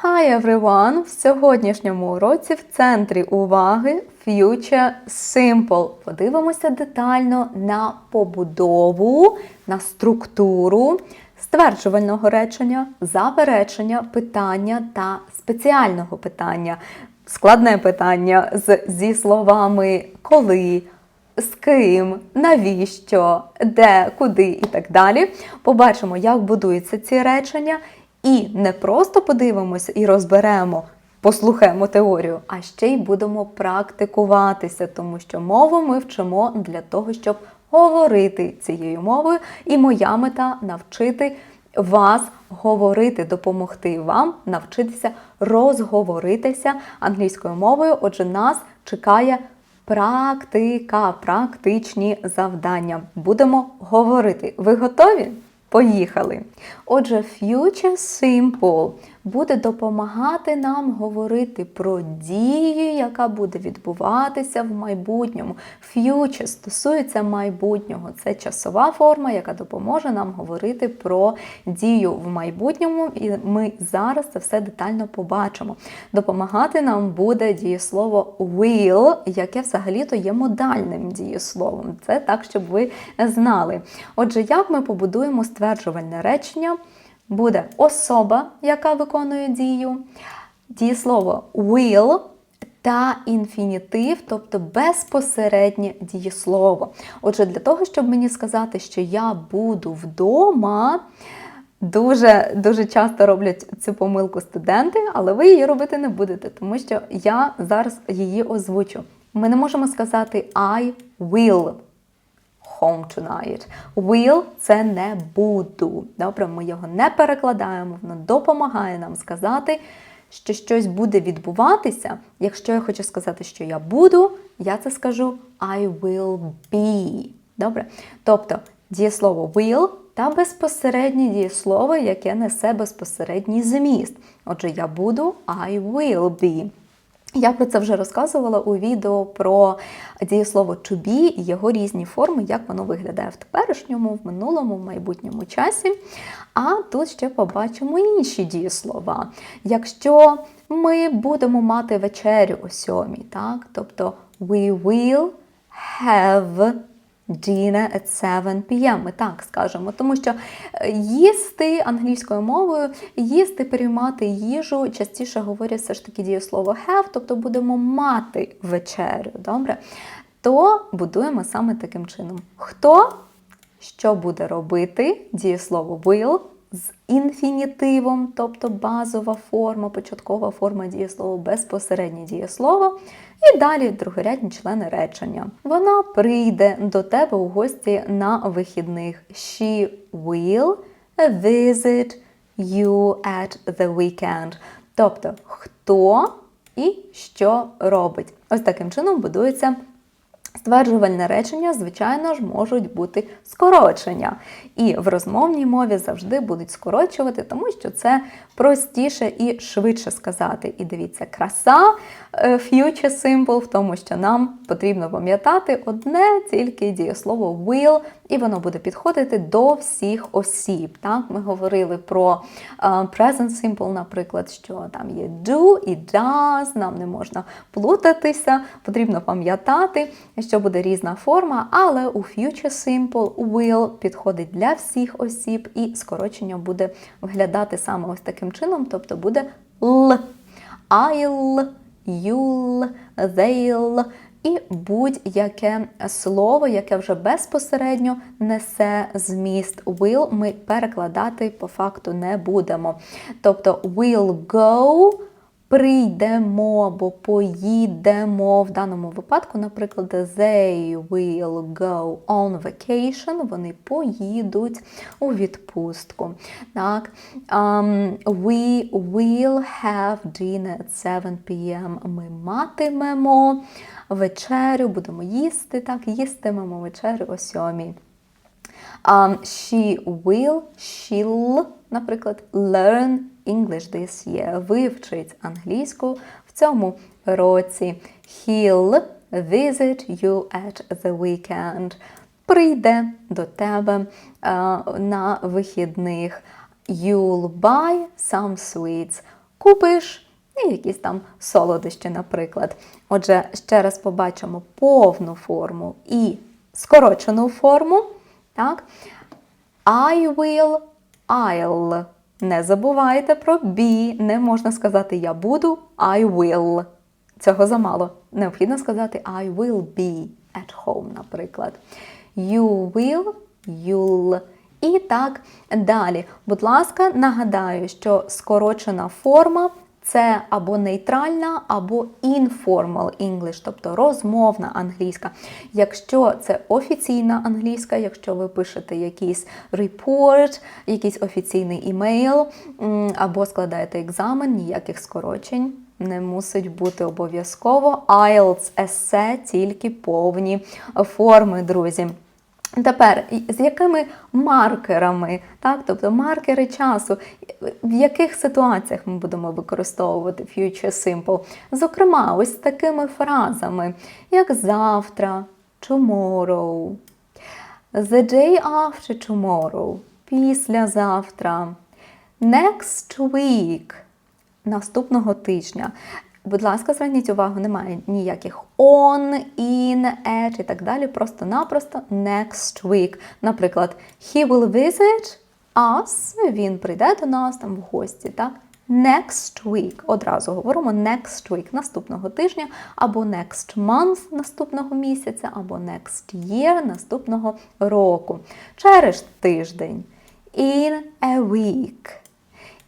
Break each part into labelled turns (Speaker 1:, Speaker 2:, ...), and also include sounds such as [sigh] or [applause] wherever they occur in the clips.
Speaker 1: Hi everyone! В сьогоднішньому уроці в центрі уваги Future Simple. Подивимося детально на побудову, на структуру стверджувального речення, заперечення, питання та спеціального питання. Складне питання з, зі словами коли, з ким, навіщо, де, куди і так далі. Побачимо, як будуються ці речення, і не просто подивимося і розберемо, послухаємо теорію, а ще й будемо практикуватися, тому що мову ми вчимо для того, щоб говорити цією мовою. І моя мета навчити вас говорити, допомогти вам навчитися розговоритися англійською мовою. Отже, нас чекає практика, практичні завдання. Будемо говорити. Ви готові? Поїхали! Отже, Future Simple буде допомагати нам говорити про дію, яка буде відбуватися в майбутньому. Future стосується майбутнього. Це часова форма, яка допоможе нам говорити про дію в майбутньому, і ми зараз це все детально побачимо. Допомагати нам буде дієслово will, яке взагалі-то є модальним дієсловом. Це так, щоб ви знали. Отже, як ми побудуємо стверджувальне речення? Буде особа, яка виконує дію, дієслово will та інфінітив, тобто безпосереднє дієслово. Отже, для того, щоб мені сказати, що я буду вдома, дуже дуже часто роблять цю помилку студенти, але ви її робити не будете, тому що я зараз її озвучу. Ми не можемо сказати I will home tonight. Will – це не буду. Добре, ми його не перекладаємо, воно допомагає нам сказати, що щось буде відбуватися. Якщо я хочу сказати, що я буду, я це скажу I will be. Добре? Тобто дієслово will та безпосереднє дієслово, яке несе безпосередній зміст. Отже, я буду I will be. Я про це вже розказувала у відео про дієслово to be і його різні форми, як воно виглядає в теперішньому, в минулому, в майбутньому часі. А тут ще побачимо інші дієслова. Якщо ми будемо мати вечерю о сьомій, так? тобто we will have dinner at 7 p.m. Ми так скажемо, тому що е, їсти англійською мовою, їсти, приймати їжу, частіше говорять все ж таки дієслово have, тобто будемо мати вечерю. Добре? То будуємо саме таким чином. Хто що буде робити? Дієслово will з інфінітивом, тобто базова форма, початкова форма дієслова, безпосереднє дієслово. І далі другорядні члени речення. Вона прийде до тебе у гості на вихідних. She will visit you at the weekend. Тобто, хто і що робить. Ось таким чином будується. Стверджувальне речення, звичайно ж, можуть бути скорочення. І в розмовній мові завжди будуть скорочувати, тому що це простіше і швидше сказати. І дивіться, краса е, future simple в тому, що нам потрібно пам'ятати одне тільки дієслово will, і воно буде підходити до всіх осіб. Так? Ми говорили про uh, present simple, наприклад, що там є do і does, нам не можна плутатися, потрібно пам'ятати, що буде різна форма, але у future simple will підходить для всіх осіб, і скорочення буде виглядати саме ось таким чином, тобто буде л, I'll, you'll, they'll, і будь-яке слово, яке вже безпосередньо несе зміст will, ми перекладати по факту не будемо. Тобто will go. Прийдемо або поїдемо. В даному випадку, наприклад, they will go on vacation, вони поїдуть у відпустку. Так? Um, we will have dinner at 7 p.m. Ми матимемо вечерю, будемо їсти, так, їстимемо вечерю о сьомій. Um, she will, she'll, наприклад, learn English this year. Вивчить англійську в цьому році. He'll visit you at the weekend. Прийде до тебе uh, на вихідних. You'll buy some sweets. купиш і якісь там солодощі, наприклад. Отже, ще раз побачимо повну форму і скорочену форму. Так? I will, I'll. Не забувайте про be. Не можна сказати я буду, I will. Цього замало. Необхідно сказати I will be at home, наприклад. You will, you'll. І так далі. Будь ласка, нагадаю, що скорочена форма це або нейтральна, або informal English, тобто розмовна англійська. Якщо це офіційна англійська, якщо ви пишете якийсь report, якийсь офіційний імейл, або складаєте екзамен, ніяких скорочень. Не мусить бути обов'язково. IELTS есе тільки повні форми, друзі. Тепер, з якими маркерами, так, тобто маркери часу, в яких ситуаціях ми будемо використовувати future simple? Зокрема, ось такими фразами, як завтра, tomorrow, the day after tomorrow, післязавтра, next week, наступного тижня. Будь ласка, зверніть увагу, немає ніяких on, in, at і так далі. Просто-напросто next week. Наприклад, he will visit us, він прийде до нас там в гості, так? Next week. Одразу говоримо next week наступного тижня, або next month наступного місяця, або next year наступного року. Через тиждень. In a week.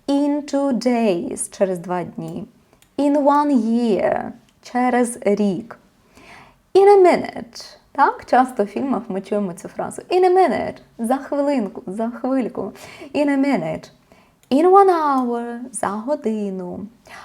Speaker 1: In two days через два дні. In one year через рік. In a minute. Так, часто в фільмах ми чуємо цю фразу. In a minute. За хвилинку, за хвильку. In a minute. In one hour. За годину.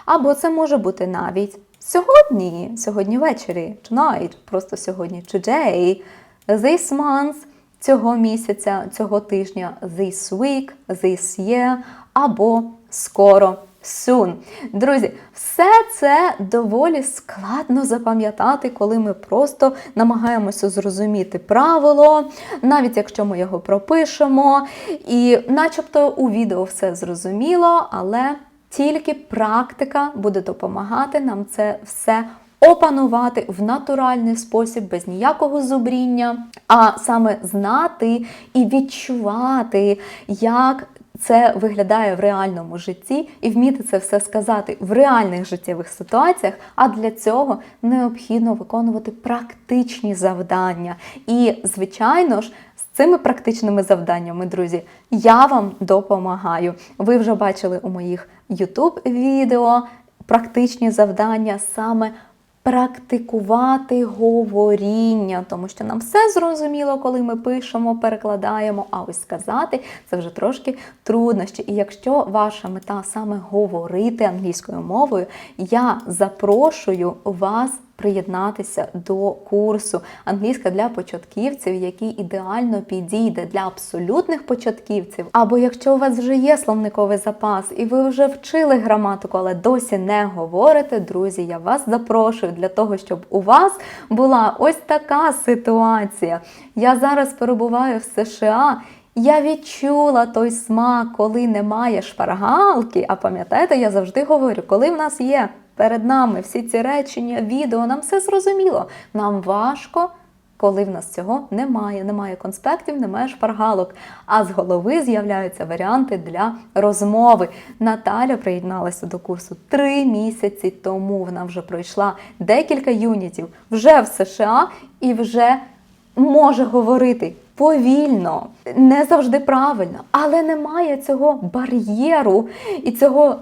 Speaker 1: Або це може бути навіть сьогодні, сьогодні ввечері. Tonight. Просто сьогодні. Today. This month. Цього місяця, цього тижня, this week, this year, або скоро, soon. Друзі, все це доволі складно запам'ятати, коли ми просто намагаємося зрозуміти правило, навіть якщо ми його пропишемо. І начебто у відео все зрозуміло, але тільки практика буде допомагати нам це все опанувати в натуральний спосіб, без ніякого зубріння, а саме знати і відчувати, як це виглядає в реальному житті, і вміти це все сказати в реальних життєвих ситуаціях. А для цього необхідно виконувати практичні завдання. І, звичайно ж, з цими практичними завданнями, друзі, я вам допомагаю. Ви вже бачили у моїх YouTube відео практичні завдання саме практикувати говоріння, тому що нам все зрозуміло, коли ми пишемо, перекладаємо, а ось сказати це вже трошки труднощі. І якщо ваша мета саме говорити англійською мовою, я запрошую вас. Приєднатися до курсу англійська для початківців, який ідеально підійде для абсолютних початківців. Або якщо у вас вже є словниковий запас і ви вже вчили граматику, але досі не говорите, друзі, я вас запрошую для того, щоб у вас була ось така ситуація. Я зараз перебуваю в США. Я відчула той смак, коли немає шпаргалки. А пам'ятаєте, я завжди говорю, коли в нас є перед нами всі ці речення, відео, нам все зрозуміло. Нам важко, коли в нас цього немає. Немає конспектів, немає шпаргалок. А з голови з'являються варіанти для розмови. Наталя приєдналася до курсу три місяці тому. Вона вже пройшла декілька юнітів вже в США і вже може говорити. Повільно, не завжди правильно, але немає цього бар'єру і цього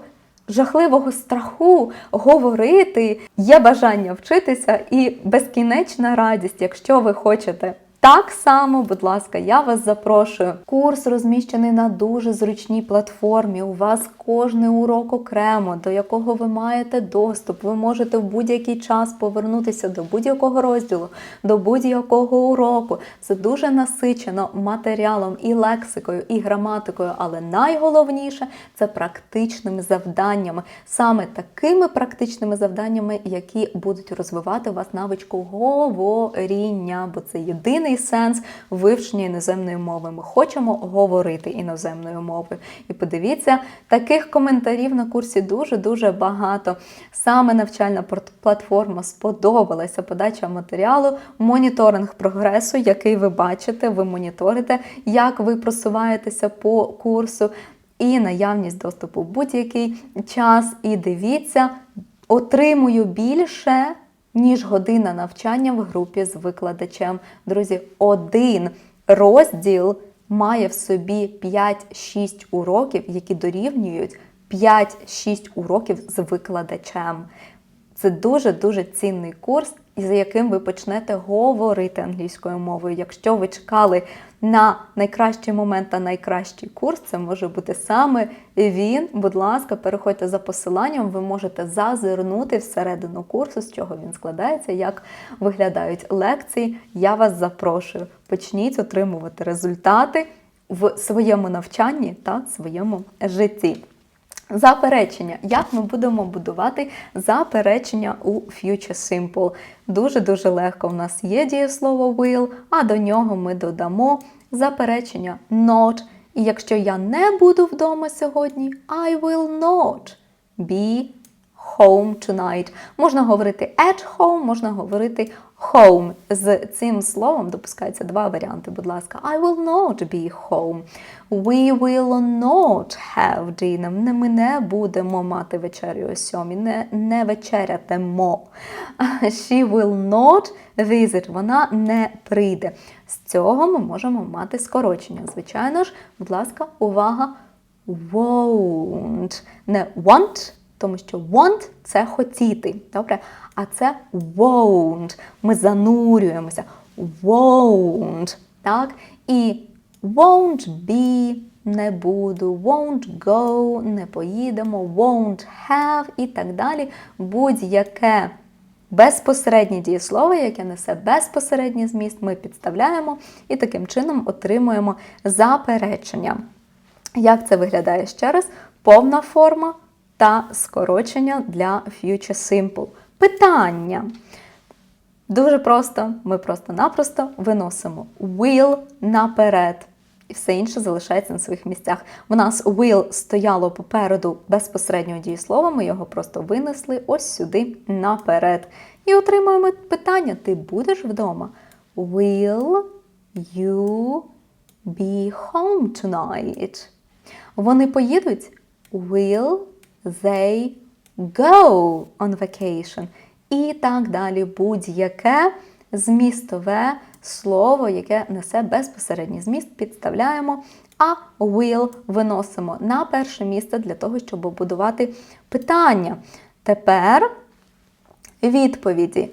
Speaker 1: жахливого страху говорити. Є бажання вчитися і безкінечна радість, якщо ви хочете. Так само, будь ласка, я вас запрошую. Курс розміщений на дуже зручній платформі. У вас кожний урок окремо, до якого ви маєте доступ. Ви можете в будь-який час повернутися до будь-якого розділу, до будь-якого уроку. Це дуже насичено матеріалом і лексикою, і граматикою, але найголовніше це практичними завданнями, саме такими практичними завданнями, які будуть розвивати у вас навичку говоріння, бо це єдиний сенс вивчення іноземної мови. Ми хочемо говорити іноземною мовою. І подивіться, таких коментарів на курсі дуже-дуже багато. Саме навчальна платформа сподобалася подача матеріалу, моніторинг прогресу, який ви бачите, ви моніторите, як ви просуваєтеся по курсу, і наявність доступу в будь-який час. І дивіться, отримую більше. Ніж година навчання в групі з викладачем. Друзі, один розділ має в собі 5-6 уроків, які дорівнюють 5-6 уроків з викладачем. Це дуже-дуже цінний курс, за яким ви почнете говорити англійською мовою. Якщо ви чекали на найкращий момент та найкращий курс, це може бути саме він. Будь ласка, переходьте за посиланням, ви можете зазирнути всередину курсу, з чого він складається, як виглядають лекції. Я вас запрошую. Почніть отримувати результати в своєму навчанні та своєму житті. Заперечення. Як ми будемо будувати заперечення у Future Simple? Дуже-дуже легко. У нас є дієслово will, а до нього ми додамо заперечення not. І якщо я не буду вдома сьогодні, I will not be home tonight. Можна говорити at home, можна говорити home. З цим словом допускаються два варіанти, будь ласка. I will not be home. We will not have dinner. Ми не будемо мати вечерю о сьомій, не, не вечерятимо. [laughs] She will not visit. Вона не прийде. З цього ми можемо мати скорочення. Звичайно ж, будь ласка, увага, won't. Не want, тому що want – це хотіти. Добре? А це won't. Ми занурюємося. Won't. Так? І won't be не буду, won't go, не поїдемо, won't have і так далі. Будь-яке безпосереднє дієслово, яке несе безпосередній зміст, ми підставляємо і таким чином отримуємо заперечення. Як це виглядає ще раз? Повна форма та скорочення для Future Simple. Питання. Дуже просто, ми просто-напросто виносимо will наперед. І все інше залишається на своїх місцях. У нас will стояло попереду безпосереднього дієслова, ми його просто винесли ось сюди наперед. І отримуємо питання: ти будеш вдома? Will you be home tonight? Вони поїдуть? Will they go on vacation? І так далі. Будь-яке змістове слово, яке несе безпосередній зміст, підставляємо, а will виносимо на перше місце для того, щоб будувати питання. Тепер відповіді.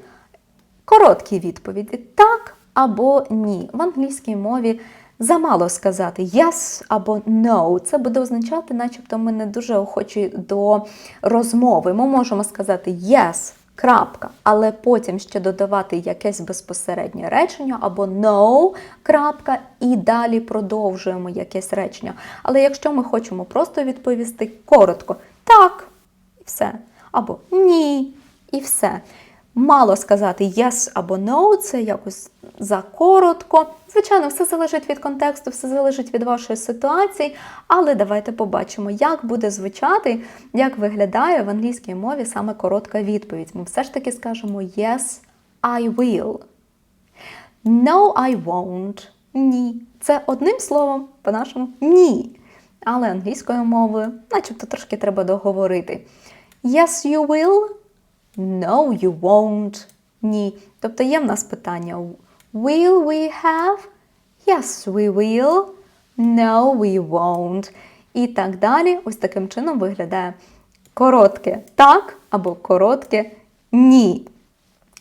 Speaker 1: Короткі відповіді так або ні. В англійській мові замало сказати yes або no. Це буде означати, начебто, ми не дуже охочі до розмови. Ми можемо сказати yes. Крапка, але потім ще додавати якесь безпосереднє речення або no, крапка, і далі продовжуємо якесь речення. Але якщо ми хочемо просто відповісти коротко так, і все, або ні, і все. Мало сказати yes або no, це якось закоротко. Звичайно, все залежить від контексту, все залежить від вашої ситуації, але давайте побачимо, як буде звучати, як виглядає в англійській мові саме коротка відповідь. Ми все ж таки скажемо yes, I will. No, I won't. Ні. Це одним словом, по-нашому ні. Але англійською мовою, начебто трошки треба договорити. Yes, you will. No, you won't. Ні. Тобто є в нас питання Will we have? Yes, we will. No, we won't. І так далі. Ось таким чином виглядає коротке так або коротке ні.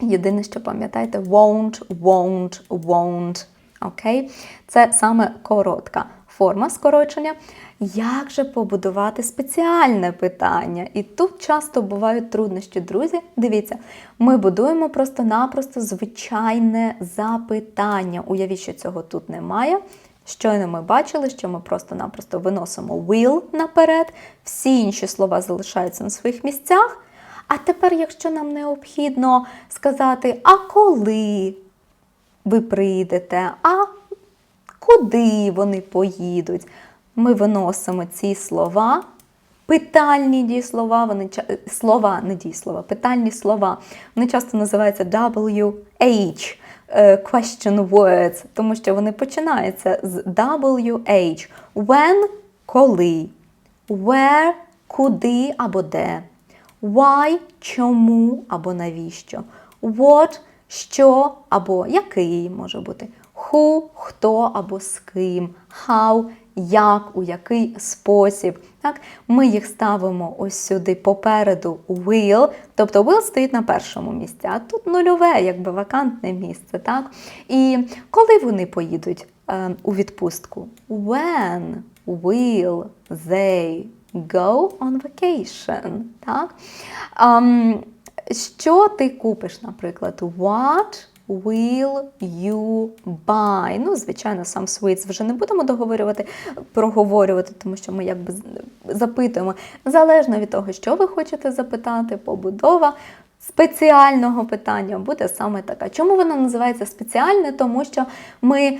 Speaker 1: Єдине, що пам'ятайте, won't, won't, won't. Окей? Це саме коротка форма скорочення. Як же побудувати спеціальне питання? І тут часто бувають труднощі, друзі. Дивіться, ми будуємо просто-напросто звичайне запитання. Уявіть, що цього тут немає. Щойно ми бачили, що ми просто-напросто виносимо will наперед, всі інші слова залишаються на своїх місцях. А тепер, якщо нам необхідно сказати, а коли? ви прийдете, а куди вони поїдуть. Ми виносимо ці слова, питальні дієслова, вони слова, не дієслова, питальні слова. Вони часто називаються WH, е, question words, тому що вони починаються з WH. When – коли, where – куди або де, why – чому або навіщо, what – що або який може бути, who – хто або з ким, how – як, у який спосіб. Так? Ми їх ставимо ось сюди попереду will, тобто will стоїть на першому місці, а тут нульове, якби вакантне місце. Так? І коли вони поїдуть е, у відпустку? When will they go on vacation? Так? Ем, що ти купиш, наприклад? What will you buy? Ну, звичайно, сам sweets вже не будемо договорювати, проговорювати, тому що ми якби запитуємо. Залежно від того, що ви хочете запитати, побудова спеціального питання буде саме така. Чому вона називається спеціальне? Тому що ми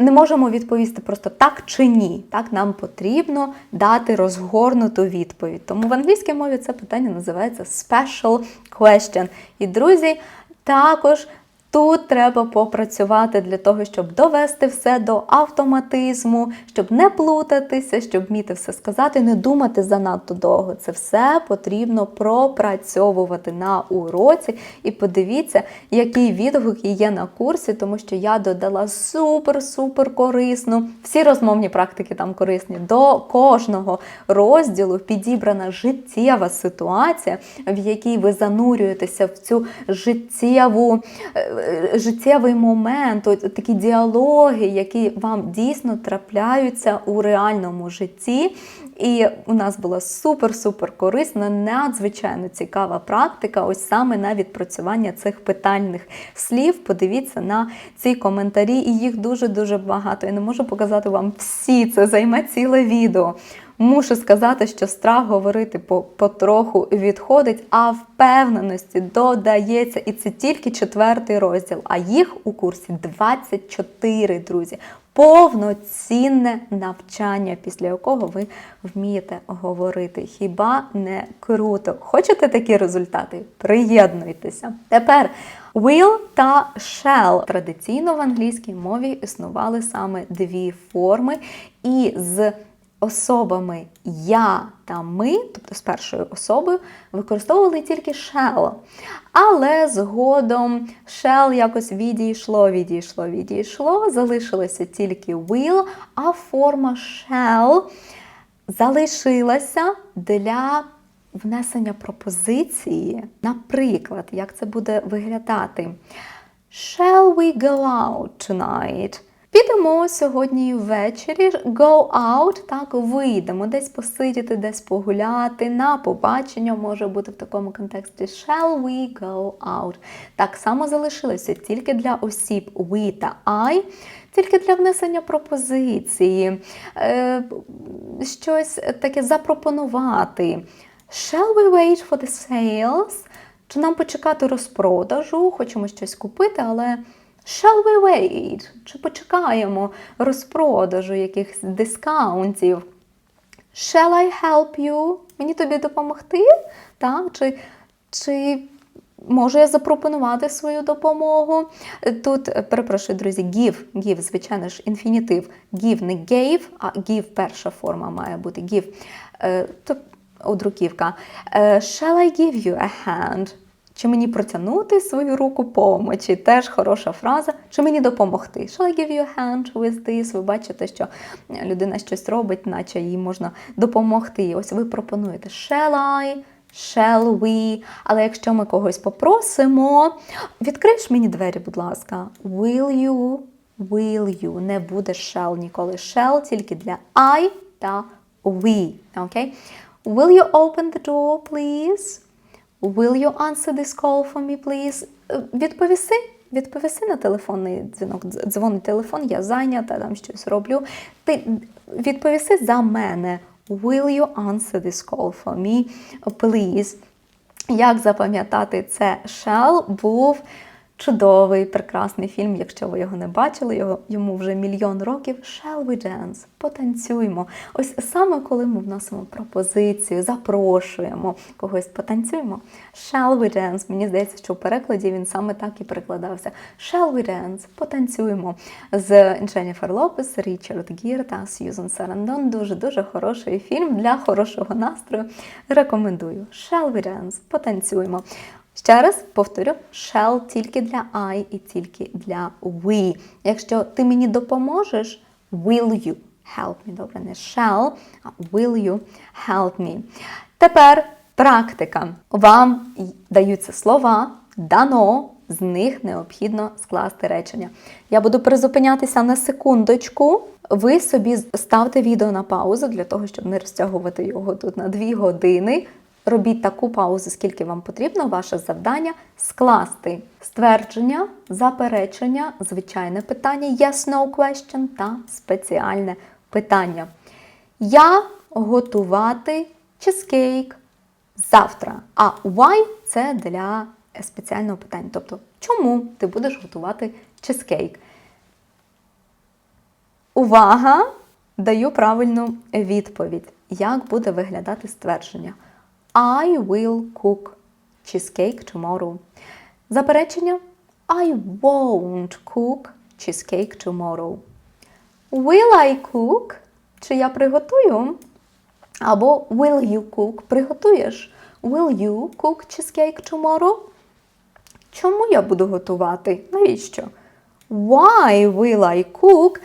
Speaker 1: не можемо відповісти просто так чи ні. Так, нам потрібно дати розгорнуту відповідь. Тому в англійській мові це питання називається special question. І друзі, також Тут треба попрацювати для того, щоб довести все до автоматизму, щоб не плутатися, щоб вміти все сказати, не думати занадто довго. Це все потрібно пропрацьовувати на уроці. І подивіться, які відгуки є на курсі, тому що я додала супер-супер корисну. Всі розмовні практики там корисні. До кожного розділу підібрана життєва ситуація, в якій ви занурюєтеся в цю життєву. Життєвий момент, от такі діалоги, які вам дійсно трапляються у реальному житті. І у нас була супер-супер корисна, надзвичайно цікава практика, ось саме на відпрацювання цих питальних слів. Подивіться на ці коментарі, і їх дуже-дуже багато. Я не можу показати вам всі, це займе ціле відео. Мушу сказати, що страх говорити потроху відходить, а впевненості додається. І це тільки четвертий розділ. А їх у курсі 24, друзі. Повноцінне навчання, після якого ви вмієте говорити. Хіба не круто? Хочете такі результати? Приєднуйтеся. Тепер will та shall. Традиційно в англійській мові існували саме дві форми, і з особами я та ми, тобто з першою особою, використовували тільки shall. Але згодом shall якось відійшло, відійшло, відійшло, залишилося тільки will, а форма shall залишилася для внесення пропозиції. Наприклад, як це буде виглядати? Shall we go out tonight? Підемо сьогодні ввечері, go out, так, вийдемо, десь посидіти, десь погуляти, на побачення може бути в такому контексті. Shall we go out? Так само залишилося тільки для осіб we та I, тільки для внесення пропозиції, е, щось таке запропонувати. Shall we wait for the sales? Чи нам почекати розпродажу? Хочемо щось купити, але shall we wait? Чи почекаємо розпродажу якихось дискаунтів? Shall I help you? Мені тобі допомогти? Так? Чи, чи можу я запропонувати свою допомогу? Тут, е, перепрошую, друзі, give, give, звичайно ж, інфінітив. Give не gave, а give перша форма має бути give. Е, То одруківка. Е, Shall I give you a hand? Чи мені протягнути свою руку помочі? Теж хороша фраза. Чи мені допомогти? Shall I give you a hand with this? Ви бачите, що людина щось робить, наче їй можна допомогти. Ось ви пропонуєте shall I, shall we. Але якщо ми когось попросимо, відкриєш мені двері, будь ласка. Will you, will you. Не буде shall ніколи. Shall тільки для I та we. Okay? Will you open the door, please? Will you answer this call for me, please? Е, Відповіси, відповіси на телефонний дзвінок. Дзвонить телефон, я зайнята, там щось роблю. Ти відповіси за мене. Will you answer this call for me, please? Як запам'ятати це shall був Чудовий, прекрасний фільм, якщо ви його не бачили, його, йому вже мільйон років. Shall we dance? Потанцюймо. Ось саме коли ми вносимо пропозицію, запрошуємо когось потанцюємо. Shall we dance? Мені здається, що в перекладі він саме так і перекладався. Shall we dance? Потанцюємо. З Дженніфер Лопес, Річард Гір та Сьюзен Сарандон. Дуже-дуже хороший фільм для хорошого настрою. Рекомендую. Shall we dance? Потанцюємо. Ще раз повторю, shall тільки для I і тільки для we. Якщо ти мені допоможеш, will you help me. Добре, не shall, а will you help me. Тепер практика. Вам даються слова, дано, з них необхідно скласти речення. Я буду призупинятися на секундочку. Ви собі ставте відео на паузу для того, щоб не розтягувати його тут на 2 години. Робіть таку паузу, скільки вам потрібно. Ваше завдання скласти ствердження, заперечення, звичайне питання, yes, no question та спеціальне питання. Я готувати чизкейк завтра. А why – це для спеціального питання. Тобто, чому ти будеш готувати чизкейк? Увага! Даю правильну відповідь. Як буде виглядати ствердження? I will cook cheesecake tomorrow. Заперечення I won't cook cheesecake tomorrow. Will I cook? Чи я приготую? Або will you cook? Приготуєш? Will you cook cheesecake tomorrow? Чому я буду готувати? Навіщо? Why will I cook?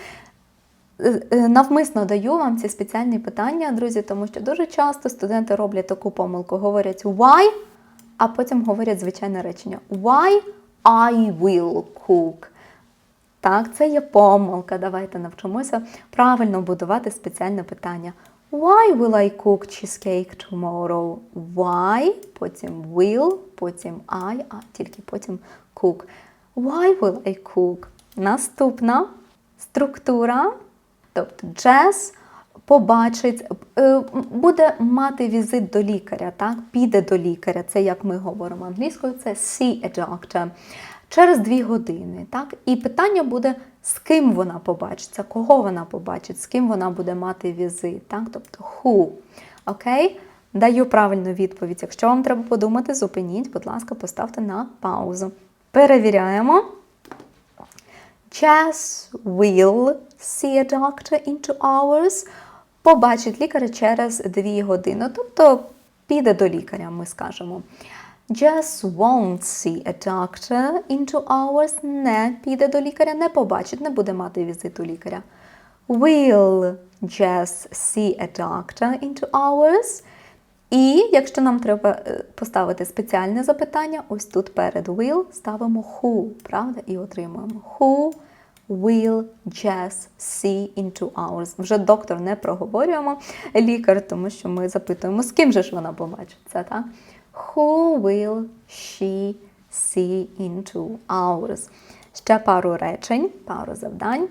Speaker 1: Навмисно даю вам ці спеціальні питання, друзі, тому що дуже часто студенти роблять таку помилку. Говорять why, а потім говорять звичайне речення. Why I will cook. Так, це є помилка. Давайте навчимося правильно будувати спеціальне питання. Why will I cook cheesecake tomorrow? Why, потім will, потім I, а тільки потім cook. Why will I cook? Наступна структура. Тобто Джес побачить, е, буде мати візит до лікаря, так? піде до лікаря. Це як ми говоримо англійською, це see a doctor. Через дві години. Так? І питання буде, з ким вона побачиться, кого вона побачить, з ким вона буде мати візит. Так? Тобто who. Окей? Даю правильну відповідь. Якщо вам треба подумати, зупиніть, будь ласка, поставте на паузу. Перевіряємо. Jess will see a doctor in two hours. Побачить лікаря через 2 години. Тобто піде до лікаря, ми скажемо. Jess won't see a doctor in two hours. Не піде до лікаря, не побачить, не буде мати візиту лікаря. Will Jess see a doctor in two hours? І якщо нам треба поставити спеціальне запитання, ось тут перед will ставимо who, правда? І отримуємо who will Jess see in two hours. Вже доктор не проговорюємо лікар, тому що ми запитуємо, з ким же ж вона побачить це, так? Who will she see in two hours? Ще пару речень, пару завдань.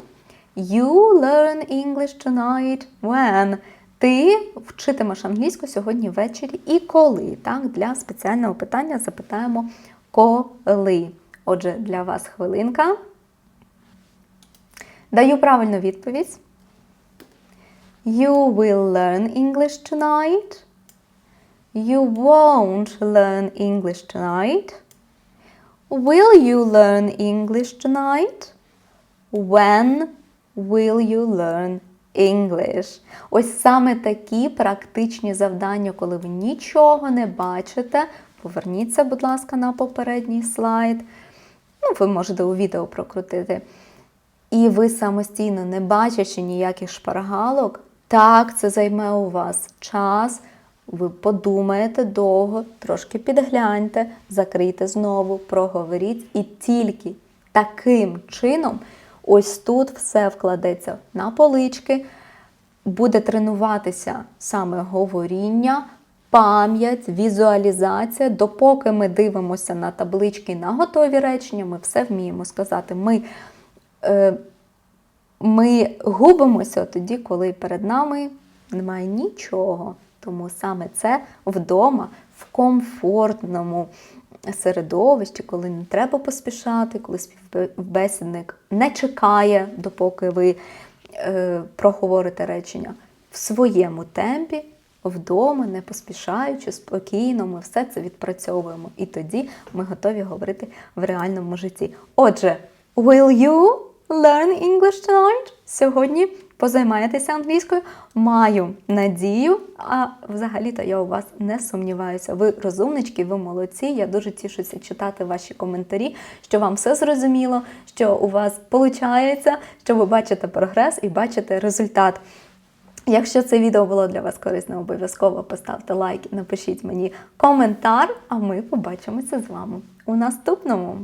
Speaker 1: You learn English tonight when? Ти вчитимеш англійську сьогодні ввечері і коли. Так? Для спеціального питання запитаємо коли. Отже, для вас хвилинка. Даю правильну відповідь. You will learn English tonight. You won't learn English tonight. Will you learn English tonight? When will you learn English? Ось саме такі практичні завдання, коли ви нічого не бачите. Поверніться, будь ласка, на попередній слайд. Ну, ви можете у відео прокрутити. І ви самостійно, не бачачи ніяких шпаргалок, так, це займе у вас час. Ви подумаєте довго, трошки підгляньте, закрийте знову, проговоріть. І тільки таким чином, ось тут все вкладеться на полички, буде тренуватися саме говоріння, пам'ять, візуалізація. Допоки ми дивимося на таблички на готові речення, ми все вміємо сказати. Ми ми губимося тоді, коли перед нами немає нічого. Тому саме це вдома, в комфортному середовищі, коли не треба поспішати, коли співбесідник не чекає, допоки ви е, проговорите речення в своєму темпі, вдома, не поспішаючи, спокійно, ми все це відпрацьовуємо. І тоді ми готові говорити в реальному житті. Отже, will you learn English tonight? Сьогодні позаймаєтеся англійською. Маю надію, а взагалі-то я у вас не сумніваюся. Ви розумнички, ви молодці. Я дуже тішуся читати ваші коментарі, що вам все зрозуміло, що у вас виходить, що ви бачите прогрес і бачите результат. Якщо це відео було для вас корисним, обов'язково поставте лайк напишіть мені коментар, а ми побачимося з вами у наступному.